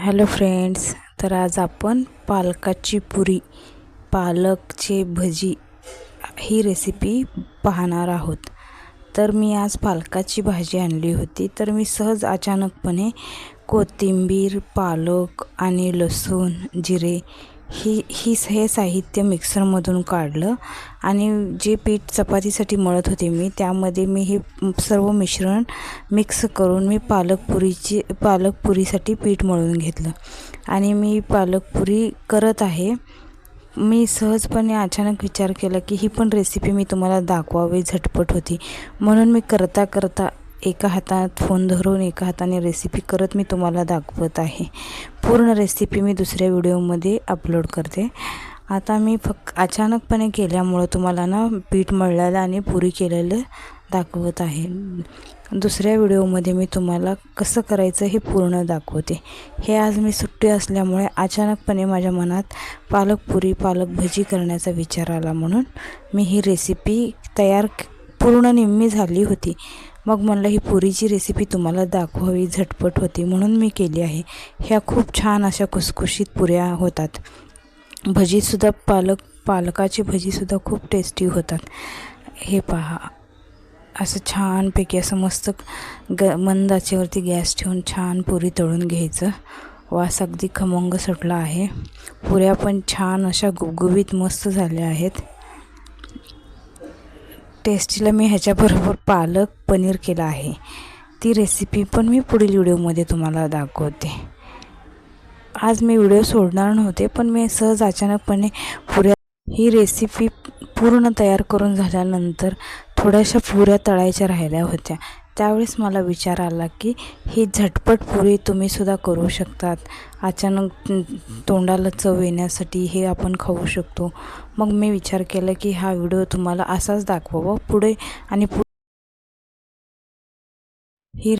Hello friends तर आज आपण पालकाची पुरी पालकचे भजी ही रेसिपी पाहणार आहोत. तर मी आज पालकाची भाजी आणली होती. तर मी सहज अचानकपणे कोथिंबीर पालक आणि लसूण जिरे ही ही हे साहित्य मिक्सरमधून काढलं आणि जे पीठ चपातीसाठी मळत होते मी त्यामध्ये मी हे सर्व मिश्रण मिक्स करून मी पालकपुरीची पालकपुरीसाठी पीठ मळून घेतलं. आणि मी पालकपुरी करत आहे. मी सहजपणे अचानक विचार केला की ही पण रेसिपी मी तुम्हाला दाखवावी झटपट होती. म्हणून मी करता करता एका हातात फोन धरून एका हाताने रेसिपी करत मी तुम्हाला दाखवत आहे. पूर्ण रेसिपी मी दुसऱ्या व्हिडिओमध्ये अपलोड करते. आता मी फक्त अचानकपणे केल्यामुळं तुम्हाला ना पीठ मळलेलं आणि पुरी केलेलं दाखवत आहे. दुसऱ्या व्हिडिओमध्ये मी तुम्हाला कसं करायचं हे पूर्ण दाखवते. हे आज मी सुट्टी असल्यामुळे अचानकपणे माझ्या मनात पालकपुरी पालक भजी करण्याचा विचार आला म्हणून मी ही रेसिपी तयार पूर्ण निम्मी झाली होती. मग म्हणलं ही पुरीची रेसिपी तुम्हाला दाखवावी झटपट होती म्हणून मी केली आहे. ह्या खूप छान अशा खुसखुशीत पुऱ्या होतात. भजीसुद्धा पालक पालकाची भजीसुद्धा खूप टेस्टी होतात. हे पहा. असं छानपैकी असं मस्त ग मंदाचेवरती गॅस ठेवून छान पुरी तळून घ्यायचं. वास अगदी खमंग सुटला आहे. पुऱ्या पण छान अशा गुबगुबीत मस्त झाल्या आहेत. टेस्टीला मी ह्याच्याबरोबर पालक पनीर केलं आहे. ती रेसिपी पण मी पुढील व्हिडिओमध्ये तुम्हाला दाखवते. आज मी व्हिडिओ सोडणार नव्हते पण मी सहज अचानकपणे पुऱ्या ही रेसिपी पूर्ण तयार करून झाल्यानंतर थोड्याशा पुऱ्या तळायच्या राहिल्या होत्या. त्यावेळेस मला विचार आला की ही झटपट पुरी तुम्हीसुद्धा करू शकतात. अचानक तोंडाला चव येण्यासाठी हे आपण खाऊ शकतो. मग मी विचार केला की हा व्हिडिओ तुम्हाला असाच दाखवावा पुढे आणि पु